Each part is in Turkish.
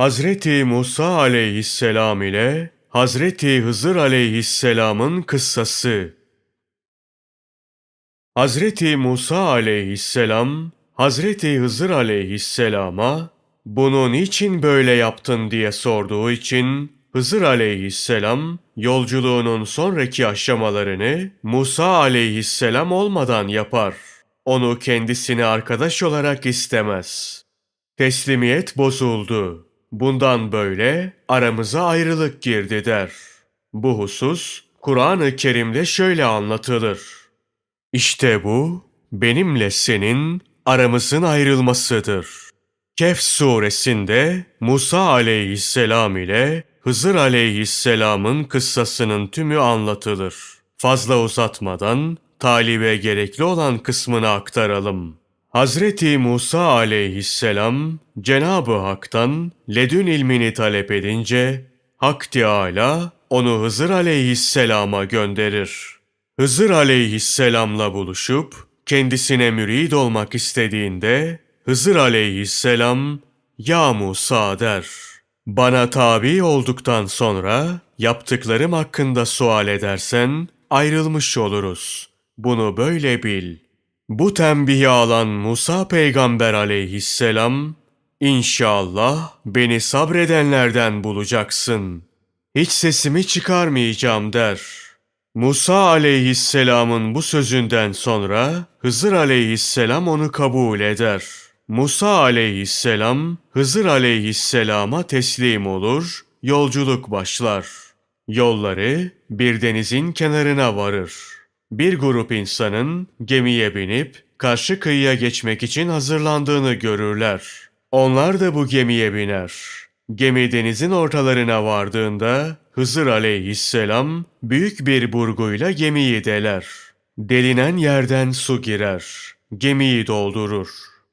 Hazreti Musa aleyhisselam ile Hazreti Hızır aleyhisselamın kıssası. Hazreti Musa aleyhisselam Hazreti Hızır aleyhisselama bunu niçin böyle yaptın diye sorduğu için Hızır aleyhisselam yolculuğunun sonraki aşamalarını Musa aleyhisselam olmadan yapar. Onu kendisine arkadaş olarak istemez. Teslimiyet bozuldu. Bundan böyle aramıza ayrılık girdi der. Bu husus Kur'an-ı Kerim'de şöyle anlatılır. İşte bu benimle senin aramızın ayrılmasıdır. Kehf suresinde Musa aleyhisselam ile Hızır aleyhisselamın kıssasının tümü anlatılır. Fazla uzatmadan talibe gerekli olan kısmını aktaralım. Hazreti Musa aleyhisselam Cenab-ı Hak'tan ledün ilmini talep edince Hak Teâlâ onu Hızır aleyhisselama gönderir. Hızır aleyhisselamla buluşup kendisine mürid olmak istediğinde Hızır aleyhisselam ya Musa der. Bana tabi olduktan sonra yaptıklarım hakkında sual edersen ayrılmış oluruz. Bunu böyle bil. Bu tembihi alan Musa peygamber aleyhisselam İnşallah beni sabredenlerden bulacaksın. Hiç sesimi çıkarmayacağım der. Musa aleyhisselamın bu sözünden sonra Hızır aleyhisselam onu kabul eder. Musa aleyhisselam Hızır aleyhisselama teslim olur, yolculuk başlar. Yolları bir denizin kenarına varır. Bir grup insanın gemiye binip karşı kıyıya geçmek için hazırlandığını görürler. Onlar da bu gemiye biner. Gemi denizin ortalarına vardığında Hızır aleyhisselam büyük bir burguyla gemiyi deler. Delinen yerden su girer. Gemiyi doldurur.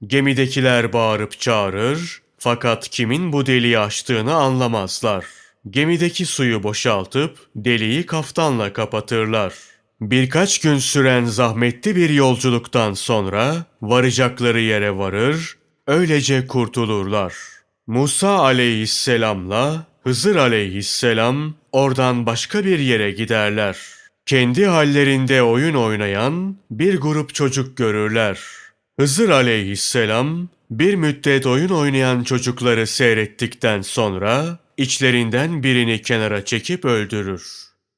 Gemidekiler bağırıp çağırır fakat kimin bu deliği açtığını anlamazlar. Gemideki suyu boşaltıp deliği kaftanla kapatırlar. Birkaç gün süren zahmetli bir yolculuktan sonra varacakları yere varır, öylece kurtulurlar. Musa aleyhisselamla Hızır aleyhisselam oradan başka bir yere giderler. Kendi hallerinde oyun oynayan bir grup çocuk görürler. Hızır aleyhisselam bir müddet oyun oynayan çocukları seyrettikten sonra içlerinden birini kenara çekip öldürür.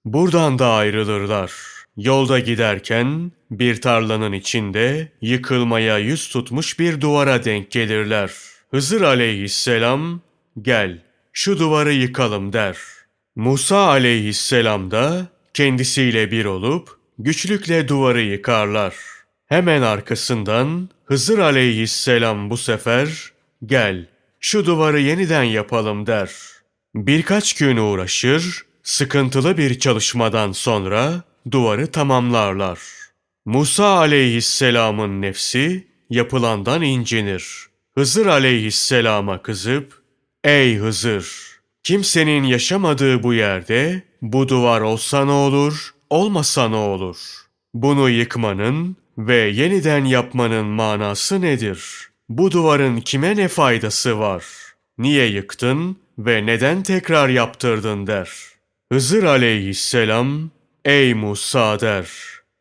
Buradan da ayrılırlar. Yolda giderken bir tarlanın içinde yıkılmaya yüz tutmuş bir duvara denk gelirler. Hızır aleyhisselam gel şu duvarı yıkalım der. Musa aleyhisselam da kendisiyle bir olup güçlükle duvarı yıkarlar. Hemen arkasından Hızır aleyhisselam bu sefer gel şu duvarı yeniden yapalım der. Birkaç gün uğraşır, sıkıntılı bir çalışmadan sonra duvarı tamamlarlar. Musa aleyhisselamın nefsi yapılandan incinir. Hızır aleyhisselama kızıp, Ey Hızır! Kimsenin yaşamadığı bu yerde bu duvar olsa ne olur, olmasa ne olur? Bunu yıkmanın ve yeniden yapmanın manası nedir? Bu duvarın kime ne faydası var? Niye yıktın ve neden tekrar yaptırdın der. Hızır aleyhisselam, Ey Musa der,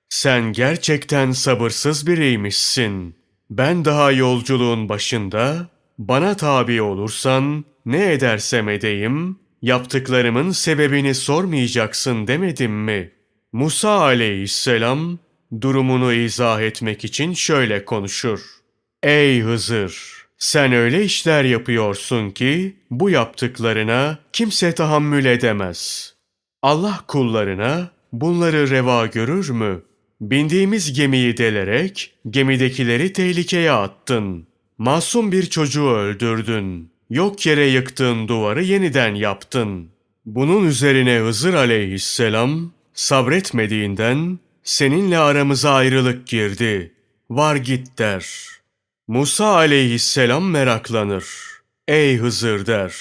sen gerçekten sabırsız biriymişsin. Ben daha yolculuğun başında, bana tabi olursan, ne edersem edeyim, yaptıklarımın sebebini sormayacaksın demedim mi? Musa aleyhisselam, durumunu izah etmek için şöyle konuşur. Ey Hızır! Sen öyle işler yapıyorsun ki, bu yaptıklarına kimse tahammül edemez. Allah kullarına bunları reva görür mü? Bindiğimiz gemiyi delerek gemidekileri tehlikeye attın. Masum bir çocuğu öldürdün. Yok yere yıktığın duvarı yeniden yaptın. Bunun üzerine Hızır aleyhisselam sabretmediğinden seninle aramıza ayrılık girdi. Var git der. Musa aleyhisselam meraklanır. Ey Hızır der.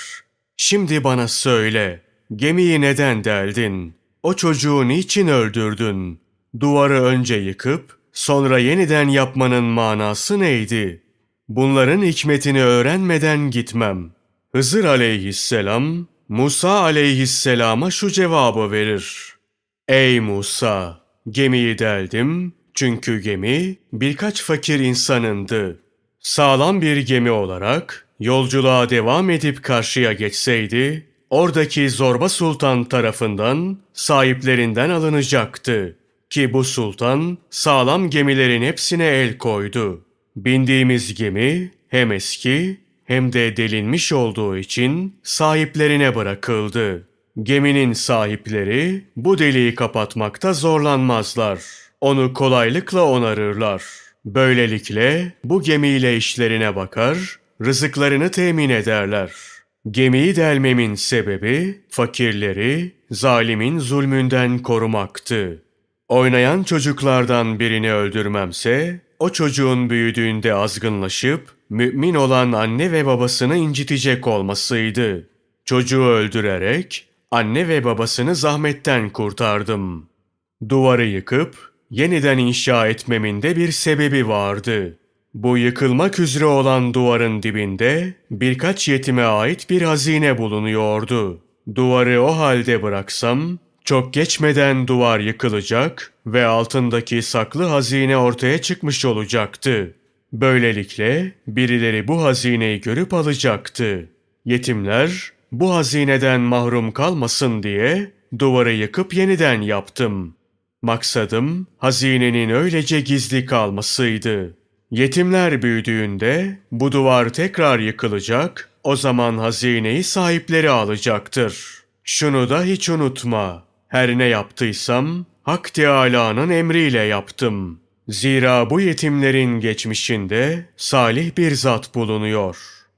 Şimdi bana söyle. Gemiyi neden deldin? O çocuğu niçin öldürdün? Duvarı önce yıkıp sonra yeniden yapmanın manası neydi? Bunların hikmetini öğrenmeden gitmem. Hızır aleyhisselam Musa aleyhisselama şu cevabı verir. Ey Musa! Gemiyi deldim çünkü gemi birkaç fakir insanındı. Sağlam bir gemi olarak yolculuğa devam edip karşıya geçseydi, oradaki Zorba Sultan tarafından sahiplerinden alınacaktı. Ki bu sultan sağlam gemilerin hepsine el koydu. Bindiğimiz gemi hem eski hem de delinmiş olduğu için sahiplerine bırakıldı. Geminin sahipleri bu deliği kapatmakta zorlanmazlar. Onu kolaylıkla onarırlar. Böylelikle bu gemiyle işlerine bakar, rızıklarını temin ederler. Gemiyi delmemin sebebi fakirleri zalimin zulmünden korumaktı. Oynayan çocuklardan birini öldürmemse, o çocuğun büyüdüğünde azgınlaşıp, mümin olan anne ve babasını incitecek olmasıydı. Çocuğu öldürerek, anne ve babasını zahmetten kurtardım. Duvarı yıkıp, yeniden inşa etmemin de bir sebebi vardı. Bu yıkılmak üzere olan duvarın dibinde birkaç yetime ait bir hazine bulunuyordu. Duvarı o halde bıraksam, çok geçmeden duvar yıkılacak ve altındaki saklı hazine ortaya çıkmış olacaktı. Böylelikle birileri bu hazineyi görüp alacaktı. Yetimler bu hazineden mahrum kalmasın diye duvarı yıkıp yeniden yaptım. Maksadım hazinenin öylece gizli kalmasıydı. Yetimler büyüdüğünde bu duvar tekrar yıkılacak, o zaman hazineyi sahipleri alacaktır. Şunu da hiç unutma. Her ne yaptıysam Hak Teâlâ'nın emriyle yaptım. Zira bu yetimlerin geçmişinde salih bir zat bulunuyor.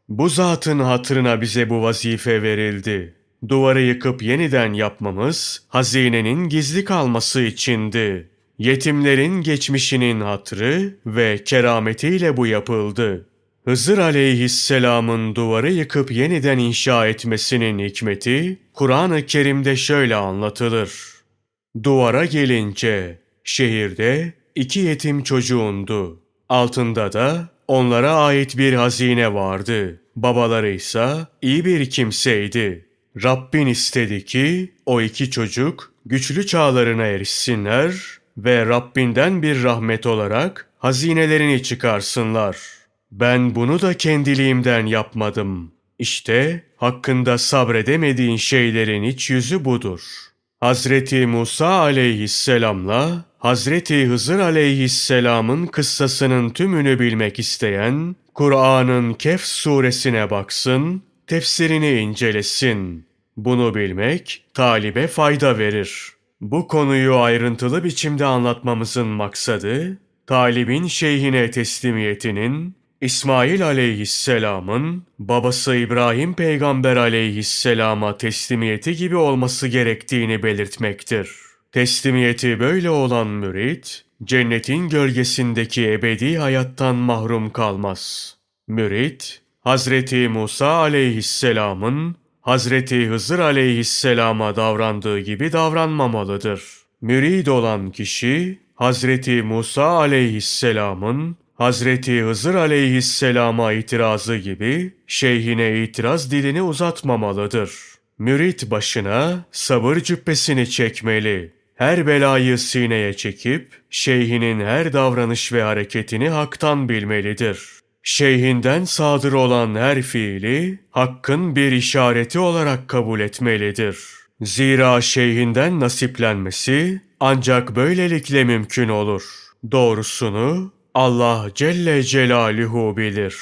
Bu zatın hatırına bize bu vazife verildi. Duvarı yıkıp yeniden yapmamız hazinenin gizli kalması içindi. Yetimlerin geçmişinin hatırı ve kerametiyle bu yapıldı. Hızır aleyhisselamın duvarı yıkıp yeniden inşa etmesinin hikmeti Kur'an-ı Kerim'de şöyle anlatılır. Duvara gelince şehirde iki yetim çocuğundu. Altında da onlara ait bir hazine vardı. Babaları ise iyi bir kimseydi. Rabbin istedi ki o iki çocuk güçlü çağlarına erişsinler ve Rabbinden bir rahmet olarak hazinelerini çıkarsınlar. Ben bunu da kendiliğimden yapmadım. İşte hakkında sabredemediğin şeylerin iç yüzü budur. Hazreti Musa aleyhisselamla Hazreti Hızır aleyhisselamın kıssasının tümünü bilmek isteyen, Kur'an'ın Kehf suresine baksın, tefsirini incelesin. Bunu bilmek talibe fayda verir. Bu konuyu ayrıntılı biçimde anlatmamızın maksadı, talibin şeyhine teslimiyetinin, İsmail aleyhisselamın babası İbrahim peygamber aleyhisselama teslimiyeti gibi olması gerektiğini belirtmektir. Teslimiyeti böyle olan mürit, cennetin gölgesindeki ebedi hayattan mahrum kalmaz. Mürit, Hazreti Musa aleyhisselamın Hazreti Hızır aleyhisselama davrandığı gibi davranmamalıdır. Mürid olan kişi, Hazreti Musa aleyhisselamın Hazreti Hızır aleyhisselama itirazı gibi şeyhine itiraz dilini uzatmamalıdır. Mürit başına sabır cübbesini çekmeli. Her belayı sineye çekip şeyhinin her davranış ve hareketini haktan bilmelidir. Şeyhinden sadır olan her fiili hakkın bir işareti olarak kabul etmelidir. Zira şeyhinden nasiplenmesi ancak böylelikle mümkün olur. Doğrusunu Allah Celle Celaluhu bilir.